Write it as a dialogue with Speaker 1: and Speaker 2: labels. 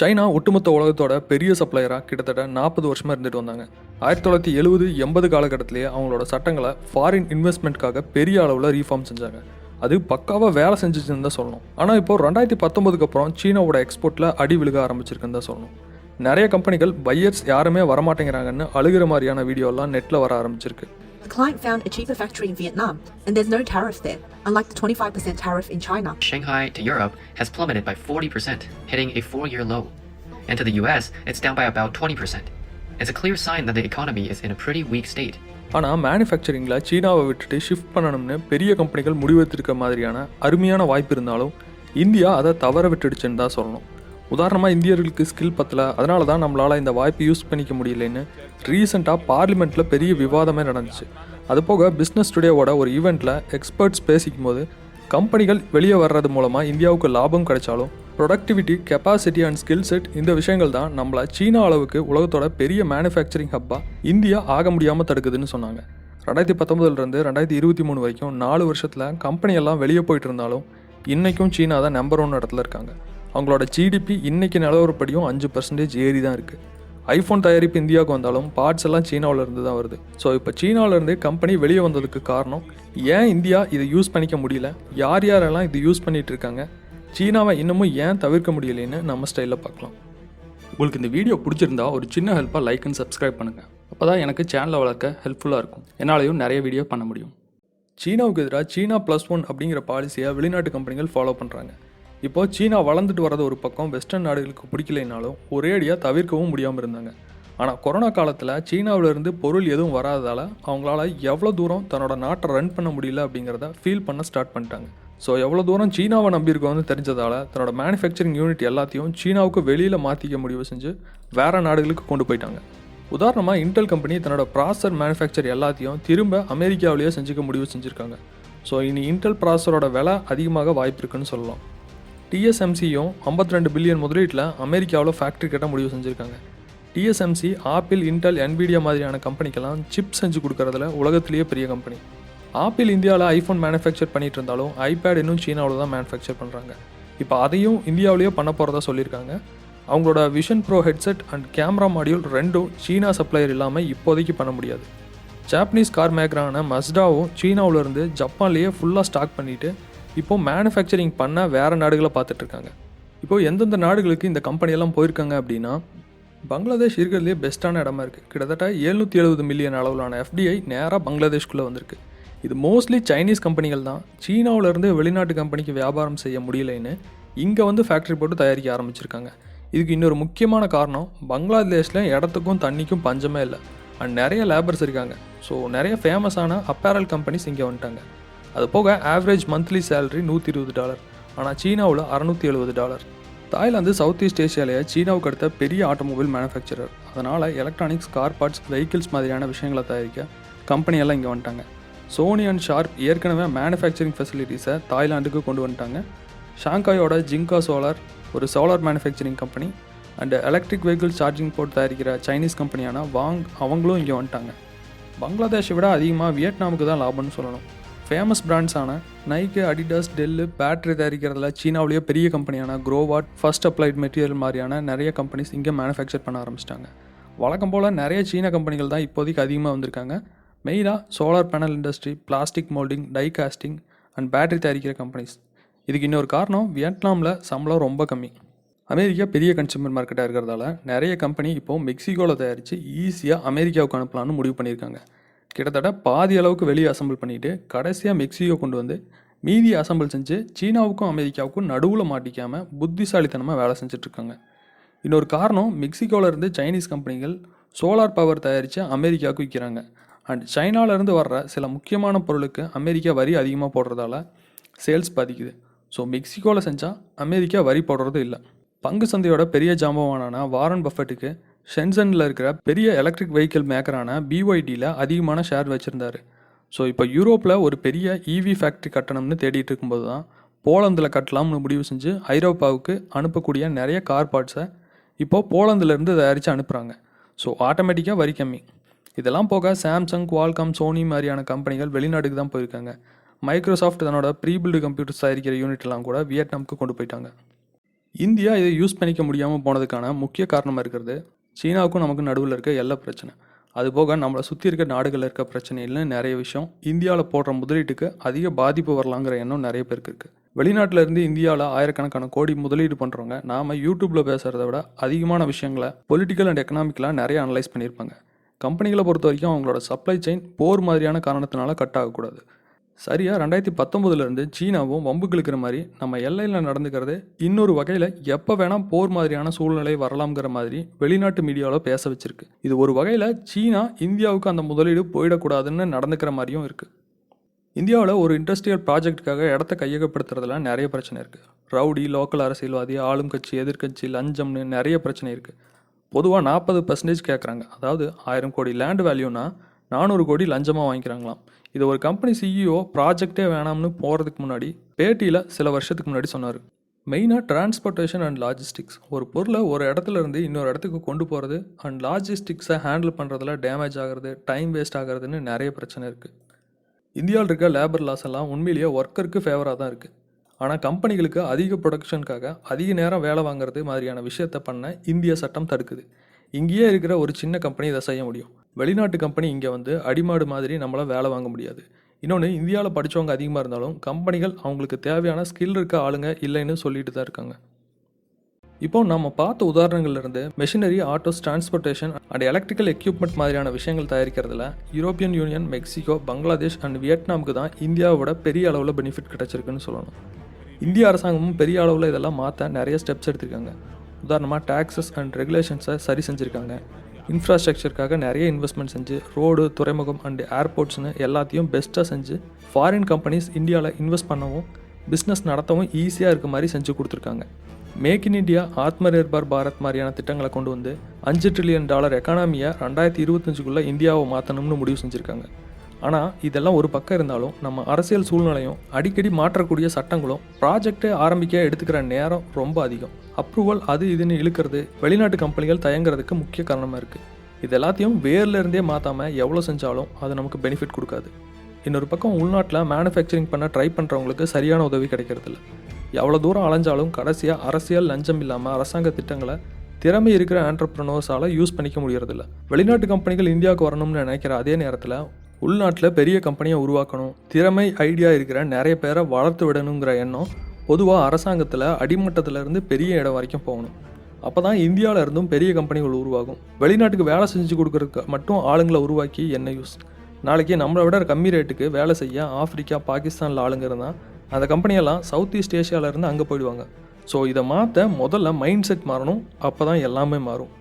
Speaker 1: China ஒட்டுமொத்த உலகத்தோட பெரிய சப்ளையராக கிட்டத்தட்ட நாற்பது வருஷமாக இருந்துட்டு வந்தாங்க. ஆயிரத்தி தொள்ளாயிரத்தி எழுபது எண்பது காலகட்டத்திலேயே அவங்களோட சட்டங்களை ஃபாரின் இன்வெஸ்ட்மெண்ட்காக பெரிய அளவில் ரீஃபார்ம் செஞ்சாங்க. அது பக்காவாக வேலை செஞ்சிச்சுன்னு தான் சொல்லணும். ஆனால் இப்போ ரெண்டாயிரத்தி பத்தொன்பதுக்கு அப்புறம் சீனாவோட எக்ஸ்போர்ட்டில் அடி விழுக ஆரம்பிச்சிருக்குன்னு தான் சொல்லணும். நிறைய கம்பெனிகள் பையர்ஸ் யாருமே வரமாட்டேங்கிறாங்கன்னு அழுகிற மாதிரியான வீடியோலாம் நெட்டில் வர ஆரம்பிச்சிருக்கு.
Speaker 2: The client found a cheaper factory in Vietnam, and there's no tariff there, unlike the 25% tariff in China.
Speaker 3: Shanghai to Europe has plummeted by 40%, hitting a four year low. And to the US, it's down by about 20%. It's a clear sign that the economy is in a pretty weak state.
Speaker 1: ஆனால் மேனுஃபேக்சரிங்கில் சீனாவை விட்டுட்டு shift பண்ணணும்னு பெரிய கம்பெனிகள் முடிவெடுத்திருக்க மாதிரியான அருமையான வாய்ப்பு இருந்தாலும் இந்தியா அதை தவற விட்டுடுச்சுன்னு தான் சொல்லணும் உதாரணமாக இந்தியர்களுக்கு ஸ்கில் பத்தல அதனால தான் நம்மளால் இந்த வாய்ப்பை யூஸ் பண்ணிக்க முடியலன்னு ரீசெண்டாக பார்லிமெண்ட்டில் பெரிய விவாதமே நடந்துச்சு. அது போக பிஸ்னஸ் டுடேவோட ஒரு ஈவெண்ட்டில் எக்ஸ்பர்ட்ஸ் பேசிக்கும் போது கம்பெனிகள் வெளியே வர்றது மூலமாக இந்தியாவுக்கு லாபம் கிடைச்சாலும் productivity capacity and skill set இந்த விஷயங்கள் தான் நம்மளை சீனா அளவுக்கு உலகத்தோட பெரிய மேனுஃபேக்சரிங் ஹப்பாக இந்தியா ஆக முடியாமல் தடுக்குதுன்னு சொன்னாங்க. ரெண்டாயிரத்தி பத்தொம்பதுலேருந்து ரெண்டாயிரத்தி இருபத்தி மூணு வரைக்கும் நாலு வருஷத்தில் கம்பெனி எல்லாம் வெளியே போயிட்டு இருந்தாலும் இன்றைக்கும் சீனா தான் நம்பர் ஒன் இடத்துல இருக்காங்க. அவங்களோட ஜிடிபி இன்னைக்கு நிலவரப்படியும் அஞ்சு பர்சன்டேஜ் ஏறி தான் இருக்குது ஐஃபோன் தயாரிப்பு இந்தியாவுக்கு வந்தாலும் பார்ட்ஸ் எல்லாம் சீனாவுல இருந்து தான் வருது. ஸோ இப்போ சீனாவிலேருந்து கம்பெனி வெளியே வந்ததுக்கு காரணம் ஏன் இந்தியா இதை யூஸ் பண்ணிக்க முடியல? யார் யாரெல்லாம் இது யூஸ் பண்ணிகிட்டு இருக்காங்க? சீனாவை இன்னமும் ஏன் தவிர்க்க முடியலைன்னு நம்ம ஸ்டைலில் பார்க்கலாம். உங்களுக்கு இந்த வீடியோ பிடிச்சிருந்தா ஒரு சின்ன ஹெல்ப்பாக லைக் அண்ட் சப்ஸ்கிரைப் பண்ணுங்கள் அப்போ தான் எனக்கு சேனலை வளர்க்க ஹெல்ப்ஃபுல்லாக இருக்கும். என்னாலையும் நிறைய வீடியோ பண்ண முடியும். சீனாவுக்கு எதிராக சீனா ப்ளஸ் ஒன் அப்படிங்கிற பாலிசியை வெளிநாட்டு கம்பெனிகள் ஃபாலோ பண்ணுறாங்க இப்போ சீனா வளர்ந்துட்டு வரது ஒரு பக்கம் வெஸ்டர்ன் நாடுகளுக்கு பிடிக்கலைனாலும் ஒரே அடியாக தவிர்க்கவும் முடியாமல் இருந்தாங்க. ஆனால் கொரோனா காலத்தில் சீனாவிலேருந்து பொருள் எதுவும் வராததால் அவங்களால எவ்வளோ தூரம் தன்னோட நாட்டை ரன் பண்ண முடியல அப்படிங்கிறத ஃபீல் பண்ண ஸ்டார்ட் பண்ணிட்டாங்க. ஸோ எவ்வளோ தூரம் சீனாவை நம்பியிருக்கோம்னு தெரிஞ்சதால் தன்னோட மேனுஃபேக்சரிங் யூனிட் எல்லாத்தையும் சீனாவுக்கு வெளியில் மாற்றிக்க முடிவு செஞ்சு வேறு நாடுகளுக்கு கொண்டு போயிட்டாங்க. உதாரணமாக இன்டெல் கம்பெனி தன்னோட ப்ராசர் மேனுஃபேக்சர் எல்லாத்தையும் திரும்ப அமெரிக்காவிலேயே செஞ்சுக்க முடிவு செஞ்சுருக்காங்க. ஸோ இனி இன்டெல் ப்ராசரோட விலை அதிகமாக வாய்ப்பு இருக்குன்னு சொல்லலாம். டிஎஸ்எம்சியும் 52 ரெண்டு பில்லியன் முதலீட்டில் அமெரிக்காவில் ஃபேக்ட்ரி கட்ட முடிவு செஞ்சுருக்காங்க. டிஎஸ்எம்சி ஆப்பிள் இன்டெல் NVIDIA மாதிரியான கம்பெனிக்கெல்லாம் சிப் செஞ்சு கொடுக்கறதுல உலகத்திலேயே பெரிய கம்பெனி ஆப்பிள் இந்தியாவில் ஐஃபோன் மேனுஃபேக்சர் பண்ணிட்டு இருந்தாலும் ஐபேட் இன்னும் சீனாவில் தான் மேனுஃபேக்சர் பண்ணுறாங்க இப்போ அதையும் இந்தியாவிலேயே பண்ண போகிறதா சொல்லியிருக்காங்க. அவங்களோட Vision Pro headset and camera module ரெண்டும் சீனா சப்ளையர் இல்லாமல் இப்போதைக்கு பண்ண முடியாது. ஜாப்பனீஸ் கார் மேக்கரான மஸ்டாவும் சீனாவிலேருந்து ஜப்பான்லேயே ஃபுல்லாக ஸ்டாக் பண்ணிவிட்டு இப்போ மேனுஃபேக்சரிங் பண்ண வேறு நாடுகளை பார்த்துட்ருக்காங்க. இப்போ எந்தெந்த நாடுகளுக்கு இந்த கம்பெனியெல்லாம் போயிருக்காங்க அப்படின்னா பங்களாதேஷ் இருக்கிறதுலே பெஸ்ட்டான இடமா இருக்குது கிட்டத்தட்ட எழுநூற்றி எழுபது மில்லியன் அளவிலான எஃப்டிஐ நேராக பங்களாதேஷ்குள்ளே வந்திருக்கு. இது மோஸ்ட்லி சைனீஸ் கம்பெனிகள் தான். சீனாவிலேருந்து வெளிநாட்டு கம்பெனிக்கு வியாபாரம் செய்ய முடியலைன்னு இங்கே வந்து ஃபேக்ட்ரி போட்டு தயாரிக்க ஆரம்பிச்சிருக்காங்க. இதுக்கு இன்னொரு முக்கியமான காரணம் பங்களாதேஷில் இடத்துக்கும் தண்ணிக்கும் பஞ்சமே இல்லை. அண்ட் நிறைய லேபர்ஸ் இருக்காங்க. ஸோ நிறைய ஃபேமஸான அப்பேரல் கம்பெனிஸ் இங்கே வந்துட்டாங்க. அது போக ஆவரேஜ் மந்த்லி சேலரி நூற்றி இருபது டாலர் ஆனால் சீனாவில் அறநூற்றி எழுபது டாலர் தாய்லாந்து சவுத் ஈஸ்ட் ஏஷியாலேயே சீனாவுக்கு அடுத்த பெரிய ஆட்டோமொபைல் மேனுஃபேக்சரர் அதனால் எலக்ட்ரானிக்ஸ் கார் பார்ட்ஸ் வெஹிக்கிள்ஸ் மாதிரியான விஷயங்களை தயாரிக்க கம்பெனி எல்லாம் இங்கே வந்துட்டாங்க. சோனி அண்ட் ஷார்ப் ஏற்கனவே மேனுஃபேக்சரிங் ஃபெசிலிட்டிஸை தாய்லாந்துக்கு கொண்டு வந்துட்டாங்க. ஷாங்காயோட ஜிங்கா சோலார் ஒரு solar manufacturing company and electric vehicle charging port தயாரிக்கிற சைனீஸ் கம்பெனியான வாங் அவங்களும் இங்கே வந்துட்டாங்க. பங்களாதேஷை விட அதிகமாக வியட்நாமுக்கு தான் லாபம்னு சொல்லணும். ஃபேமஸ் பிராண்ட்ஸான நைக்கு அடிடாஸ் டெல்லு பேட்டரி தயாரிக்கிறதுல சீனாவிலேயே பெரிய கம்பெனியான க்ரோவாட் ஃபர்ஸ்ட் அப்ளைட் மெட்டீரியல் மாதிரியான நிறைய கம்பெனிஸ் இங்கே மேனுஃபேக்சர் பண்ண ஆரம்பிச்சிட்டாங்க. வழக்கம் போல் நிறைய சீன கம்பெனிகள் தான் இப்போதைக்கு அதிகமாக வந்திருக்காங்க. மெயினாக solar panel industry plastic moulding die casting and battery தயாரிக்கிற கம்பெனிஸ் இதுக்கு இன்னொரு காரணம் வியட்நாமில் சம்பளம் ரொம்ப கம்மி. அமெரிக்கா பெரிய கன்சூமர் மார்க்கெட்டாக இருக்கிறதால நிறைய கம்பெனி இப்போ மெக்சிகோவில் தயாரித்து ஈஸியாக அமெரிக்காவுக்கு அனுப்பலான்னு முடிவு பண்ணியிருக்காங்க. கிட்டத்தட்ட பாதி அளவுக்கு வெளியே அசம்பிள் பண்ணிவிட்டு கடைசியாக மெக்சிகோ கொண்டு வந்து மீதி அசம்பிள் செஞ்சு சீனாவுக்கும் அமெரிக்காவுக்கும் நடுவில் மாட்டிக்காமல் புத்திசாலித்தனமாக வேலை செஞ்சிட்ருக்காங்க. இன்னொரு காரணம் மெக்சிகோவிலேருந்து சைனீஸ் கம்பெனிகள் சோலார் பவர் தயாரித்து அமெரிக்காவுக்கு விற்கிறாங்க அண்ட் சைனாவிலேருந்து வர்ற சில முக்கியமான பொருளுக்கு அமெரிக்கா வரி அதிகமாக போடுறதால சேல்ஸ் பாதிக்குது. ஸோ மெக்சிகோவில் செஞ்சால் அமெரிக்கா வரி போடுறது இல்லை. பங்கு சந்தையோட பெரிய ஜாம்பவானான வாரன் பஃபெட்டுக்கு ஷென்சனில் இருக்கிற பெரிய எலக்ட்ரிக் வெஹிக்கிள் மேக்கரான பிஒய்டியில் அதிகமான ஷேர் வச்சுருந்தாரு. ஸோ இப்போ யூரோப்பில் ஒரு பெரிய இவி ஃபேக்ட்ரி கட்டணம்னு தேடிட்டு இருக்கும்போது தான் போலந்தில் கட்டலாம்னு முடிவு செஞ்சு ஐரோப்பாவுக்கு அனுப்பக்கூடிய நிறைய கார் பார்ட்ஸை இப்போது போலந்துலேருந்து தயாரித்து அனுப்புகிறாங்க ஸோ ஆட்டோமேட்டிக்காக வரி கம்மி. இதெல்லாம் போக சாம்சங் குவால்காம் சோனி மாதிரியான கம்பெனிகள் வெளிநாட்டுக்கு தான் போயிருக்காங்க. மைக்ரோசாஃப்ட் தன்னோட ப்ரீபில்டு கம்ப்யூட்டர்ஸ் தயாரிக்கிற யூனிட்லாம் கூட வியட்நாமுக்கு கொண்டு போயிட்டாங்க. இந்தியா இதை யூஸ் பண்ணிக்க முடியாமல் போனதுக்கான முக்கிய காரணமாக இருக்கிறது சீனாவுக்கும் நமக்கு நடுவில் இருக்க எல்லா பிரச்சனை. அதுபோக நம்மளை சுற்றி இருக்க நாடுகளில் இருக்க பிரச்சனைன்னு நிறைய விஷயம் இந்தியாவில் போடுற முதலீட்டுக்கு அதிக பாதிப்பு வரலாங்கிற எண்ணம் நிறைய பேருக்கு இருக்குது வெளிநாட்டில் இருந்து இந்தியாவில் ஆயிரக்கணக்கான கோடி முதலீடு பண்ணுறவங்க நாம் யூடியூப்பில் பேசுகிறத விட அதிகமான விஷயங்களை பொலிட்டிக்கல் அண்ட் எக்கனாமிக்கலாக நிறைய அனலைஸ் பண்ணியிருப்பாங்க. கம்பெனிகளை பொறுத்த வரைக்கும் அவங்களோட சப்ளை செயின் போர் மாதிரியான காரணத்தினால கட் ஆகக்கூடாது. சரியாக ரெண்டாயிரத்தி பத்தொம்போதுலேருந்து சீனாவும் வம்பு கிழக்கிற மாதிரி நம்ம எல்லையில் நடந்துக்கிறது இன்னொரு வகையில் எப்போ வேணால் போர் மாதிரியான சூழ்நிலை வரலாம்ங்கிற மாதிரி வெளிநாட்டு மீடியாவில் பேச வச்சிருக்கு. இது ஒரு வகையில் சீனா இந்தியாவுக்கு அந்த முதலீடு போயிடக்கூடாதுன்னு நடந்துக்கிற மாதிரியும் இருக்குது இந்தியாவில் ஒரு இண்டஸ்ட்ரியல் ப்ராஜெக்ட்டுக்காக இடத்த கையகப்படுத்துறதுல நிறைய பிரச்சனை இருக்குது ரவுடி லோக்கல் அரசியல்வாதி ஆளும் கட்சி எதிர்க்கட்சி லஞ்சம்னு நிறைய பிரச்சனை இருக்குது பொதுவாக நாற்பது பர்சன்டேஜ் கேட்குறாங்க அதாவது ஆயிரம் கோடி லேண்ட் வேல்யூனா நானூறு கோடி லஞ்சமாக வாங்கிக்கிறாங்களாம். இது ஒரு கம்பெனி சிஇஓ ப்ராஜெக்டே வேணாம்னு போகிறதுக்கு முன்னாடி பேட்டியில் சில வருஷத்துக்கு முன்னாடி சொன்னார். மெயினாக டிரான்ஸ்போர்ட்டேஷன் அண்ட் லாஜிஸ்டிக்ஸ் ஒரு பொருளை ஒரு இடத்துல இருந்து இன்னொரு இடத்துக்கு கொண்டு போகிறது அண்ட் லாஜிஸ்டிக்ஸை ஹேண்டில் பண்ணுறதுல டேமேஜ் ஆகிறது டைம் வேஸ்ட் ஆகிறதுன்னு நிறைய பிரச்சனை இருக்குது இந்தியாவில் இருக்க லேபர் லாஸ் எல்லாம் உண்மையிலேயே ஒர்க்கருக்கு ஃபேவராக தான் இருக்குது ஆனால் கம்பெனிகளுக்கு அதிக ப்ரொடக்ஷனுக்காக அதிக நேரம் வேலை வாங்குறது மாதிரியான விஷயத்த பண்ண இந்திய சட்டம் தடுக்குது. இங்கேயே இருக்கிற ஒரு சின்ன கம்பெனி இதை செய்ய முடியும். வெளிநாட்டு கம்பெனி இங்கே வந்து அடிமாடு மாதிரி நம்மளால் வேலை வாங்க முடியாது. இன்னொன்று இந்தியாவில் படித்தவங்க அதிகமாக இருந்தாலும் கம்பெனிகள் அவங்களுக்கு தேவையான ஸ்கில் இருக்க ஆளுங்க இல்லைன்னு சொல்லிட்டு தான் இருக்காங்க. இப்போ நம்ம பார்த்த உதாரணங்கள்லேருந்து machinery autos transportation and electrical equipment மாதிரியான விஷயங்கள் தயாரிக்கிறதுல European Union Mexico Bangladesh and வியட்நாமுக்கு தான் இந்தியாவோட பெரிய அளவில் பெனிஃபிட் கிடச்சிருக்குன்னு சொல்லணும். இந்திய அரசாங்கமும் பெரிய அளவில் இதெல்லாம் மாற்ற நிறைய ஸ்டெப்ஸ் எடுத்திருக்காங்க. உதாரணமாக டேக்ஸஸ் அண்ட் ரெகுலேஷன்ஸை சரி செஞ்சுருக்காங்க. இன்ஃப்ராஸ்ட்ரக்சருக்காக நிறைய இன்வெஸ்ட்மெண்ட் செஞ்சு ரோடு துறைமுகம் அண்ட் ஏர்போர்ட்ஸ்னு எல்லாத்தையும் பெஸ்ட்டாக செஞ்சு ஃபாரின் கம்பெனிஸ் இந்தியாவில் இன்வெஸ்ட் பண்ணவும் பிஸ்னஸ் நடத்தவும் ஈஸியாக இருக்க மாதிரி செஞ்சு கொடுத்துருக்காங்க. மேக் இன் இண்டியா ஆத்ம நிர்பர் பாரத் மாதிரியான திட்டங்களை கொண்டு வந்து அஞ்சு ட்ரில்லியன் டாலர் எக்கானமியை ரெண்டாயிரத்தி இருபத்தஞ்சுக்குள்ளே இந்தியாவை மாற்றணும்னு முடிவு செஞ்சுருக்காங்க. ஆனால் இதெல்லாம் ஒரு பக்கம் இருந்தாலும் நம்ம அரசியல் சூழ்நிலையும் அடிக்கடி மாற்றக்கூடிய சட்டங்களும் ப்ராஜெக்டை ஆரம்பிக்க எடுத்துக்கிற நேரம் ரொம்ப அதிகம். அப்ரூவல் அது இதுன்னு இழுக்கிறது வெளிநாட்டு கம்பெனிகள் தயங்குறதுக்கு முக்கிய காரணமாக இருக்குது இது எல்லாத்தையும் வேர்லேருந்தே மாற்றாமல் எவ்வளோ செஞ்சாலும் அது நமக்கு பெனிஃபிட் கொடுக்காது. இன்னொரு பக்கம் உள்நாட்டில் மேனுஃபேக்சரிங் பண்ண ட்ரை பண்ணுறவங்களுக்கு சரியான உதவி கிடைக்கிறதில்ல. எவ்வளோ தூரம் அலைஞ்சாலும் கடைசியாக அரசியல் லஞ்சம் இல்லாமல் அரசாங்க திட்டங்களை திறமை இருக்கிற ஆண்டர்ப்ரனோர்ஸால் யூஸ் பண்ணிக்க முடியறதில்ல. வெளிநாட்டு கம்பெனிகள் இந்தியாவுக்கு வரணும்னு நினைக்கிற அதே நேரத்தில் உள்நாட்டில் பெரிய கம்பெனியை உருவாக்கணும். திறமை ஐடியா இருக்கிற நிறைய பேரை வளர்த்து விடணுங்கிற எண்ணம் பொதுவாக அரசாங்கத்தில் அடிமட்டத்திலேருந்து பெரிய இடம் வரைக்கும் போகணும். அப்போ தான் இந்தியாவில் இருந்தும் பெரிய கம்பெனிகள் உருவாகும். வெளிநாட்டுக்கு வேலை செஞ்சு கொடுக்குறதுக்கு மட்டும் ஆளுங்களை உருவாக்கி என்ன யூஸ் நாளைக்கு நம்மளை விட கம்மி ரேட்டுக்கு வேலை செய்ய ஆப்பிரிக்கா பாகிஸ்தானில் ஆளுங்க இருந்தால் அந்த கம்பெனியெல்லாம் சவுத் ஈஸ்ட் ஏஷியாவிலேருந்து அங்கே போயிடுவாங்க. ஸோ இதை மாற்ற முதல்ல மைண்ட் செட் மாறணும். அப்போ தான் எல்லாமே மாறும்.